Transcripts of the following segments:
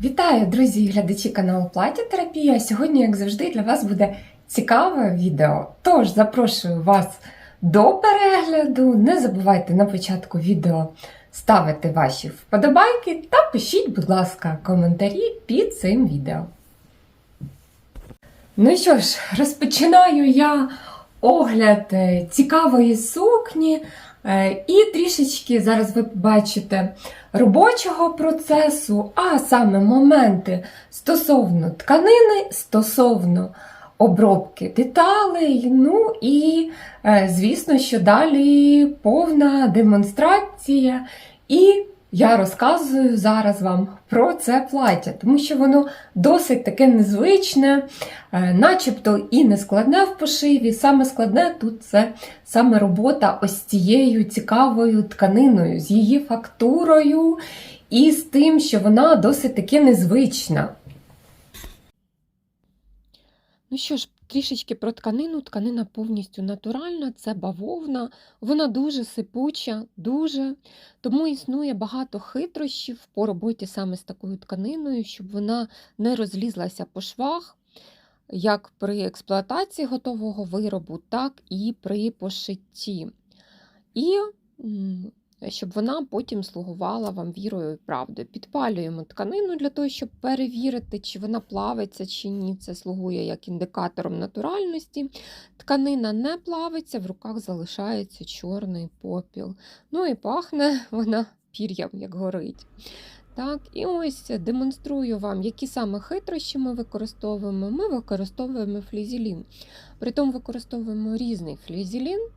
Вітаю, друзі і глядачі каналу Плаття Терапія. Сьогодні, як завжди, для вас буде цікаве відео. Тож запрошую вас до перегляду. Не забувайте на початку відео ставити ваші вподобайки та пишіть, будь ласка, коментарі під цим відео. Ну що ж, розпочинаю я огляд е, цікавої сукні. Е, І трішечки зараз ви побачите робочого процесу, а саме моменти стосовно тканини, стосовно обробки деталей. Ну і, е, звісно, що далі повна демонстрація. І я розказую зараз вам про це плаття, тому що воно досить таке незвичне, е, начебто і не складне в пошиві. Саме складне тут це саме робота ось цією цікавою тканиною, з її фактурою і з тим, що вона досить таки незвична. Ну що ж, трішечки про тканину. Тканина повністю натуральна, це бавовна, вона дуже сипуча, дуже. Тому існує багато хитрощів по роботі саме з такою тканиною, щоб вона не розлізлася по швах, як при експлуатації готового виробу, так і при пошитті. І щоб вона потім слугувала вам вірою і правдою. Підпалюємо тканину для того, щоб перевірити, чи вона плавиться, чи ні. Це слугує як індикатором натуральності. Тканина не плавиться, в руках залишається чорний попіл. Ну і пахне вона пір'ям, як горить. Так, і ось демонструю вам, які саме хитрощі ми використовуємо. Ми використовуємо флізелін. Притом використовуємо різний флізелін,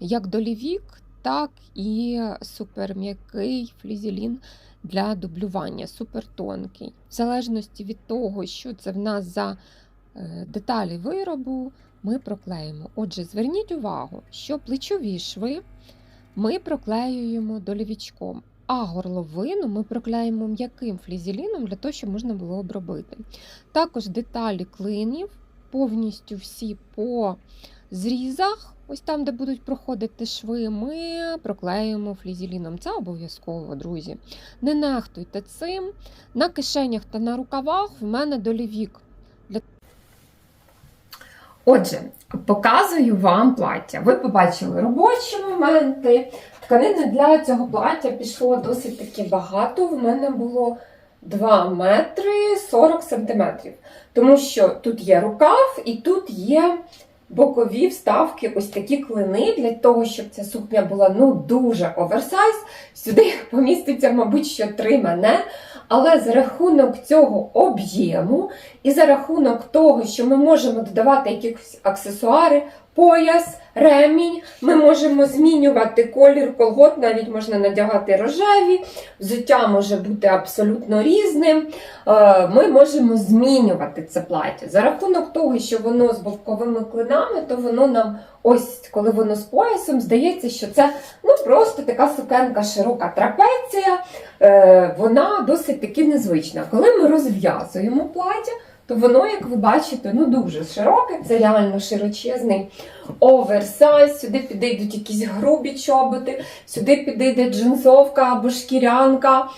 як долівік, так і суперм'який флізелін для дублювання, супертонкий. В залежності від того, що це в нас за е, деталі виробу, ми проклеїмо. Отже, зверніть увагу, що плечові шви ми проклеюємо долівічком, а горловину ми проклеїмо м'яким флізеліном для того, щоб можна було обробити. Також деталі клинів повністю всі по зрізах. Ось там, де будуть проходити шви, ми проклеїмо флізеліном. Це обов'язково, друзі. Не нехтуйте цим. На кишенях та на рукавах в мене долівік. Отже, показую вам плаття. Ви побачили робочі моменти. Тканини для цього плаття пішло досить таки багато. В мене було 2 метри 40 сантиметрів. Тому що тут є рукав і тут є бокові вставки, ось такі клини, для того, щоб ця сукня була ну дуже оверсайз. Сюди поміститься, мабуть, що три мене. Але за рахунок цього об'єму і за рахунок того, що ми можемо додавати якісь аксесуари, пояс, ремінь, ми можемо змінювати колір колгот, навіть можна надягати рожеві, взуття може бути абсолютно різним. Е, Ми можемо змінювати це плаття. За рахунок того, що воно з бовковими клинами, то воно нам, ось коли воно з поясом, здається, що це ну, просто така сукенка широка трапеція, Е, вона досить таки незвична. Коли ми розв'язуємо плаття, то воно, як ви бачите, ну дуже широке, це реально широчезний оверсайз. Сюди підійдуть якісь грубі чоботи, сюди підійде джинсовка або шкірянка,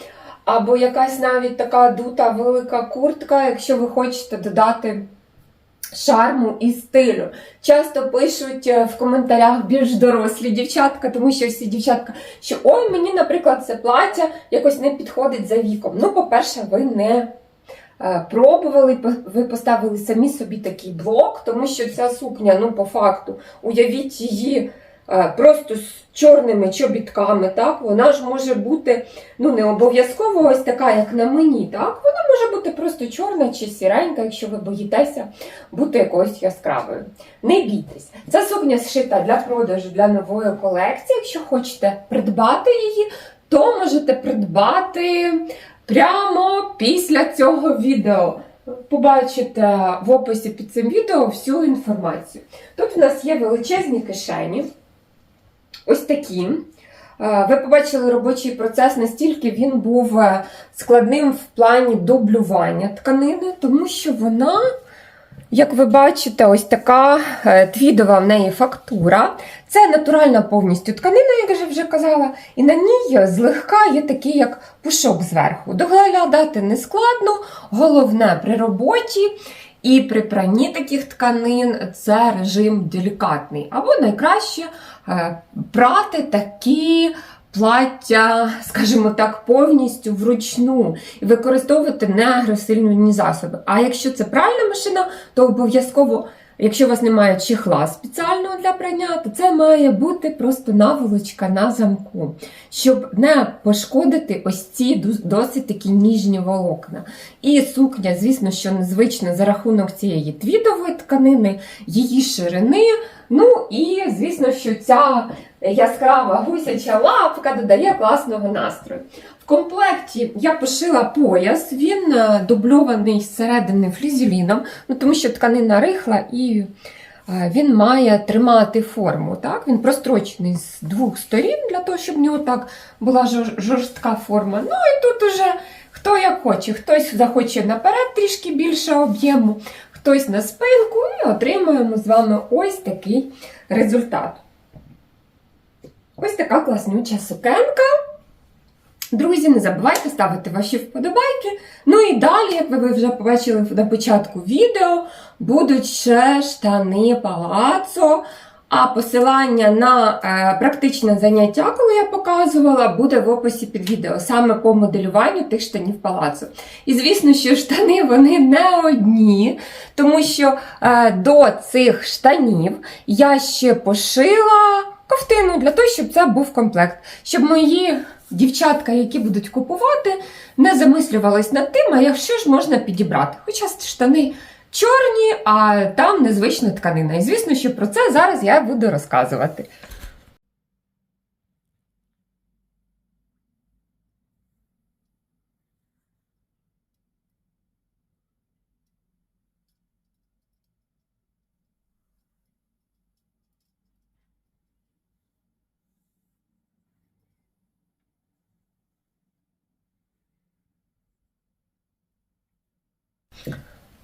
або якась навіть така дута велика куртка, якщо ви хочете додати. Шарму і стилю. Часто пишуть е, в коментарях більш дорослі дівчатка, тому що всі дівчатка, що ой, мені, наприклад, це плаття якось не підходить за віком. Ну, по-перше, ви не пробували, ви поставили самі собі такий блок, тому що ця сукня, ну, по факту, уявіть її е, просто з чорними чобітками, так, вона ж може бути, ну, не обов'язково ось така, як на мені, так, вона може бути просто чорна чи сіренька, якщо ви боїтеся бути якоюсь яскравою. Не бійтесь. Ця сукня зшита для продажу для нової колекції. Якщо хочете придбати її, то можете придбати прямо після цього відео. Побачите в описі під цим відео всю інформацію. Тут в нас є величезні кишені. Ось такі. Е, Ви побачили робочий процес, настільки він був е, складним в плані дублювання тканини, тому що вона Як ви бачите, ось така е, твідова в неї фактура. Це натуральна повністю тканина, як я вже казала, і на ній злегка є такий як пушок зверху. Доглядати не складно, головне при роботі і при пранні таких тканин це режим делікатний. Або найкраще е, прати такі. Плаття, скажімо так, повністю вручну і використовувати не агресивні засоби. А якщо це пральна машина, то обов'язково, якщо у вас немає чехла спеціального для прання, то це має бути просто наволочка на замку, щоб не пошкодити ось ці досить такі ніжні волокна. І сукня, звісно, що незвична за рахунок цієї твідової тканини, її ширини. Ну і звісно, що ця яскрава гусяча лапка додає класного настрою. В комплекті я пошила пояс, він е, дубльований зсередини флізеліном, ну тому що тканина рихла і е, він має тримати форму. Так? Він прострочений з двох сторін для того, щоб в нього так була жорстка форма. Ну і тут уже хто як хоче, хтось захоче наперед трішки більше об'єму, хтось на спинку, і отримуємо з вами ось такий результат. Ось така класнюча сукенка. Друзі, не забувайте ставити ваші вподобайки. Ну і далі, як ви вже побачили на початку відео, будуть ще штани палацо. А посилання на е, практичне заняття, коли я показувала, буде в описі під відео, саме по моделюванню тих штанів палацу. І звісно, що штани вони не одні, тому що е, до цих штанів я ще пошила ковтину для того, щоб це був комплект, щоб мої дівчатка, які будуть купувати, не замислювались над тим, а якщо ж можна підібрати. Хоча штани чорні, а там незвична тканина. І звісно, що про це зараз я буду розказувати.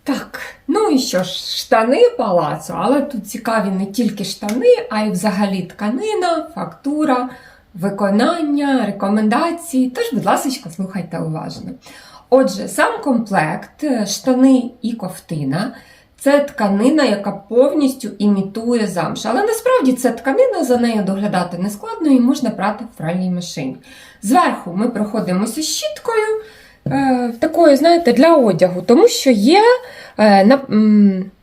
Так, ну і що ж, штани палацу, але тут цікаві не тільки штани, а й взагалі тканина, фактура, виконання, рекомендації. Тож, будь ласка, слухайте уважно. Отже, сам комплект, е, штани і ковтина. Це тканина, яка повністю імітує замш. Але насправді це тканина, за нею доглядати не складно і можна прати в пральній машині. Зверху ми проходимося щіткою, такою, знаєте, для одягу, тому що є е,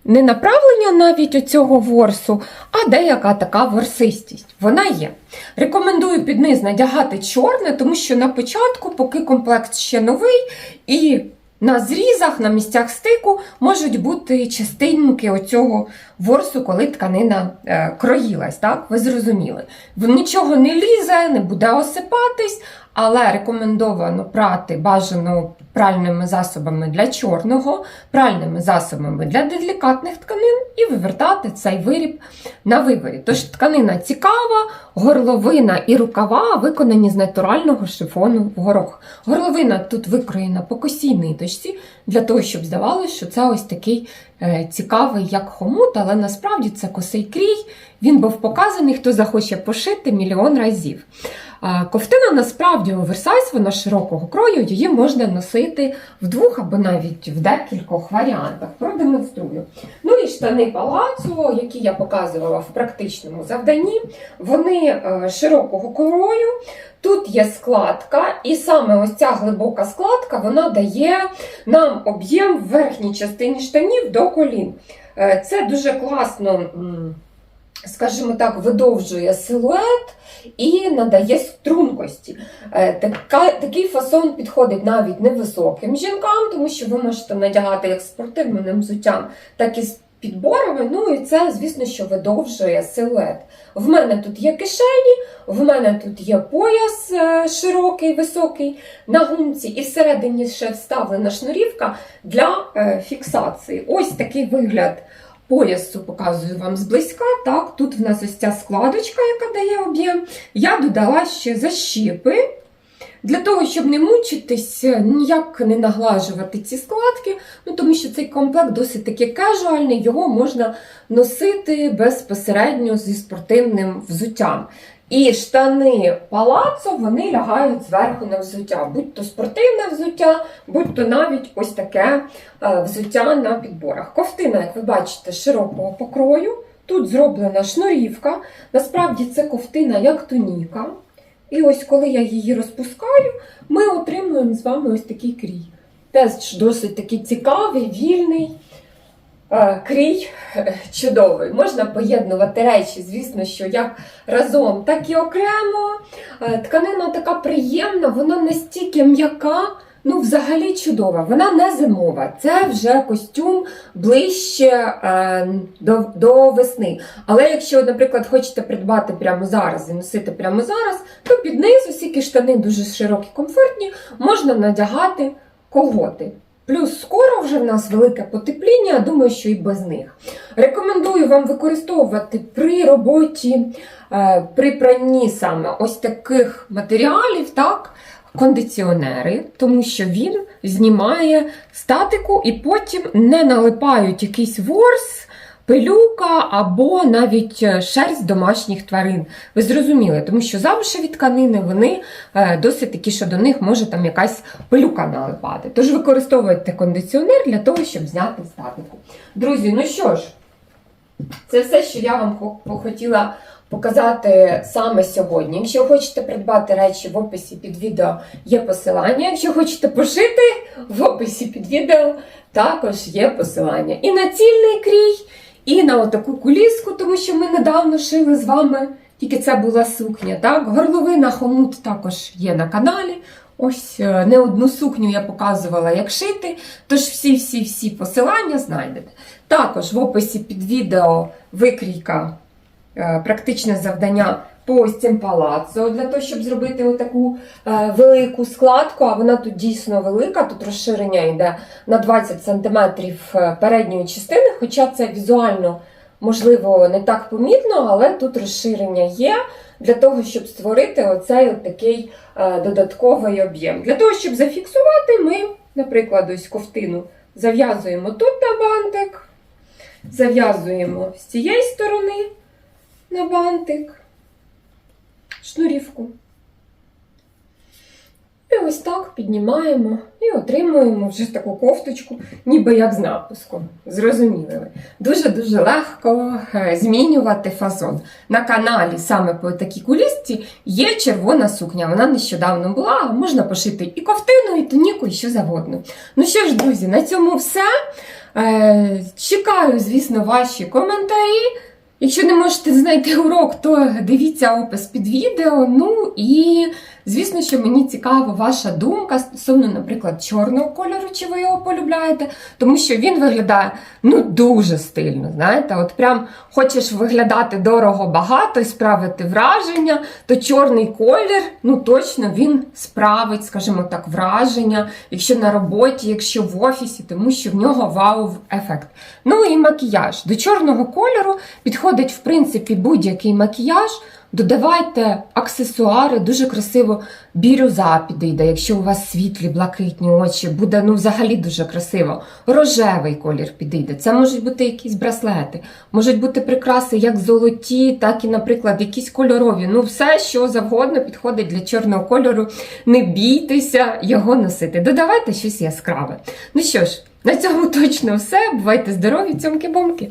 не направлення навіть у цього ворсу, а деяка така ворсистість. Вона є. Рекомендую під низ надягати чорне, тому що на початку, поки комплект ще новий, і на зрізах, на місцях стику можуть бути частинки оцього ворсу, коли тканина е, кроїлась. Так? Ви зрозуміли. В нічого не лізе, не буде осипатись, але рекомендовано прати бажано пральними засобами для чорного, пральними засобами для делікатних тканин і вивертати цей виріб на виворі. Тож тканина цікава, горловина і рукава виконані з натурального шифону в горох. Горловина тут викроєна по косій ниточці, для того, щоб здавалося, що це ось такий е, цікавий, як хомут, але насправді це косий крій. Він був показаний, хто захоче пошити мільйон разів. Ковтина насправді оверсайз, вона широкого крою, її можна носити в двох або навіть в декількох варіантах. Продемонструю. Ну і штани палацу, які я показувала в практичному завданні, вони е, широкого крою. Тут є складка, і саме ось ця глибока складка вона дає нам об'єм в верхній частині штанів до колін. Е, Це дуже класно, скажімо так, видовжує силует і надає стрункості. Е, Така, такий фасон підходить навіть невисоким жінкам, тому що ви можете надягати як спортивним взуттям, так і з підборами. Ну і це, звісно, що видовжує силует. В мене тут є кишені, в мене тут є пояс е, широкий, високий на гумці, і всередині ще вставлена шнурівка для е, фіксації. Ось такий вигляд поясу показую вам зблизька. Так, тут в нас ось ця складочка, яка дає об'єм. Я додала ще защіпи. Для того, щоб не мучитись, ніяк не наглажувати ці складки, ну тому що цей комплект досить таки кежуальний, його можна носити безпосередньо зі спортивним взуттям. І штани палацо вони лягають зверху на взуття, будь то спортивне взуття, будь то навіть ось таке е, взуття на підборах. Ковтина, як ви бачите, широкого покрою. Тут зроблена шнурівка. Насправді це ковтина як туніка. І ось коли я її розпускаю, ми отримуємо з вами ось такий крій. Теж досить такий цікавий, вільний. Е, Крій е, чудовий. Можна поєднувати речі, звісно, що як разом, так і окремо. Е, Тканина така приємна, вона настільки м'яка, ну взагалі чудова. Вона не зимова. Це вже костюм ближче до, до весни. Але якщо, наприклад, хочете придбати прямо зараз і носити прямо зараз, то під низ, оскільки штани дуже широкі, комфортні, можна надягати колготи. Плюс скоро вже в нас велике потепління, думаю, що і без них. Рекомендую вам використовувати при роботі, е, при пранні саме ось таких матеріалів, так, кондиціонери, тому що він знімає статику і потім не налипають якийсь ворс, пилюка або навіть е, шерсть домашніх тварин. Ви зрозуміли, тому що замшеві тканини вони е, досить такі, що до них може там якась пилюка налипати. Тож використовуйте кондиціонер для того, щоб зняти статику. Друзі, ну що ж, це все, що я вам хотіла показати саме сьогодні. Якщо хочете придбати речі в описі під відео є посилання. Якщо хочете пошити, в описі під відео також є посилання. І на цільний крій, і на отаку куліску, тому що ми недавно шили з вами. Тільки це була сукня. Так? Горловина хомут також є на каналі. Ось е, не одну сукню я показувала, як шити. Тож всі-всі-всі посилання знайдете. Також в описі під відео викрійка, е, практичне завдання по ось для того, щоб зробити отаку е, велику складку, а вона тут дійсно велика, тут розширення йде на 20 см передньої частини, хоча це візуально, можливо, не так помітно, але тут розширення є для того, щоб створити оцей от такий е, додатковий об'єм. Для того, щоб зафіксувати, ми, наприклад, ось ковтину зав'язуємо тут на бантик, зав'язуємо з цієї сторони на бантик, шнурівку. І ось так піднімаємо і отримуємо вже таку кофточку, ніби як з напуском. Зрозуміли. Дуже-дуже легко е, змінювати фасон. На каналі саме по такій кулісці є червона сукня. Вона нещодавно була, можна пошити і ковтину, і туніку, і що завгодно. Ну що ж, друзі, на цьому все. Е, Чекаю, звісно, ваші коментарі. Якщо не можете знайти урок, то дивіться опис під відео. Ну і звісно, що мені цікава ваша думка стосовно, наприклад, чорного кольору, чи ви його полюбляєте, тому що він виглядає ну дуже стильно. Знаєте, от прям хочеш виглядати дорого багато і справити враження, то чорний колір, ну точно він справить, скажімо так, враження, якщо на роботі, якщо в офісі, тому що в нього вау-ефект. Ну і макіяж. До чорного кольору підходить, в принципі, будь-який макіяж. Додавайте аксесуари, дуже красиво бірюза підійде, якщо у вас світлі, блакитні очі, буде ну взагалі дуже красиво. Рожевий колір підійде. Це можуть бути якісь браслети, можуть бути прикраси як золоті, так і, наприклад, якісь кольорові. Ну, все, що завгодно підходить для чорного кольору. Не бійтеся його носити. Додавайте щось яскраве. Ну що ж, на цьому точно все. Бувайте здорові, цьомки-бомки!